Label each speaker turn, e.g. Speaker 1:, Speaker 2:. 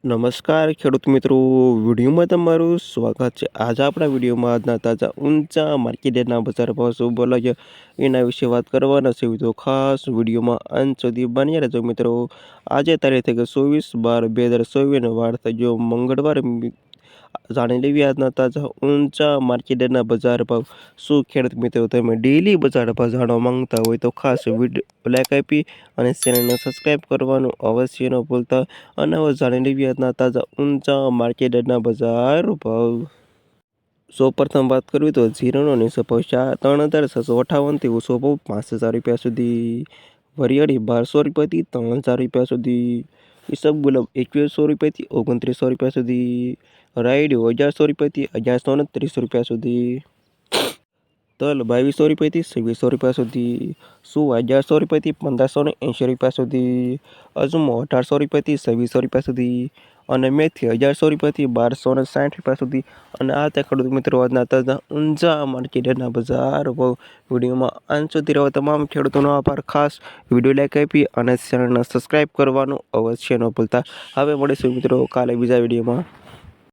Speaker 1: નમસ્કાર ખેડૂત મિત્રો, વિડીયોમાં તમારું સ્વાગત છે. આજે આપણા વિડીયોમાં આજના તાજા ઊંચા માર્કેટના બજાર ભાવ શું બોલાય એના વિશે વાત કરવાના છે. તો ખાસ વિડીયોમાં અંત સુધી બન્યા રહેજો મિત્રો. આજે તારીખ થઈ ગઈ ચોવીસ બાર, બે હજાર ચોવીસનો વાર થઈ ગયો મંગળવાર. જાણી લેવી આજના તાજા ઊંચા માર્કેટના બજાર ભાવ. શું ખેડૂત મિત્રો તમે ડેલી બજાર ભાવ જાણવા માંગતા હોય તો ખાસ વીડિયો લાઈક આપી અને ચેનલને સબસ્ક્રાઈબ કરવાનું અવશ્ય ન ભૂલતા. અને હવે જાણી લેવી આજના તાજા ઊંચા માર્કેટના બજાર ભાવ. સૌ પ્રથમ વાત કરવી તો જીરોનો નીચો ભાવ ચાર ત્રણ હજાર છસો અઠાવનથી ઓછો ભાવ પાંચ હજાર રૂપિયા સુધી. વરિયાળી બારસો રૂપિયાથી ત્રણ હજાર રૂપિયા સુધી. ઈસબગુલાબ એકવીસો રૂપિયાથી ઓગણત્રીસો રૂપિયા સુધી. રાયડો અગિયારસો રૂપિયાથી અગિયારસો ને ત્રીસ રૂપિયા સુધી. તલ બાવીસો રૂપિયાથી છવ્વીસો રૂપિયા સુધી. સુવા અગિયારસો રૂપિયાથી પંદરસો ને એંશી રૂપિયા સુધી. અજમો અઢારસો રૂપિયાથી છવ્વીસો રૂપિયા સુધી. અને મેથી અગિયારસો રૂપિયાથી બારસો ને સાઠ રૂપિયા સુધી. અને આ તે ખેડૂત મિત્રો આજના તાજા ઊંઝા માર્કેટના બજાર વિડીયોમાં. અંત સુધી રહો તમામ ખેડૂતોનો આભાર. ખાસ વીડિયો લાઈક આપી અને ચેનલને સબસ્ક્રાઈબ કરવાનું અવશ્ય ન ભૂલતા. હવે મળીશું મિત્રો કાલે બીજા વિડીયોમાં.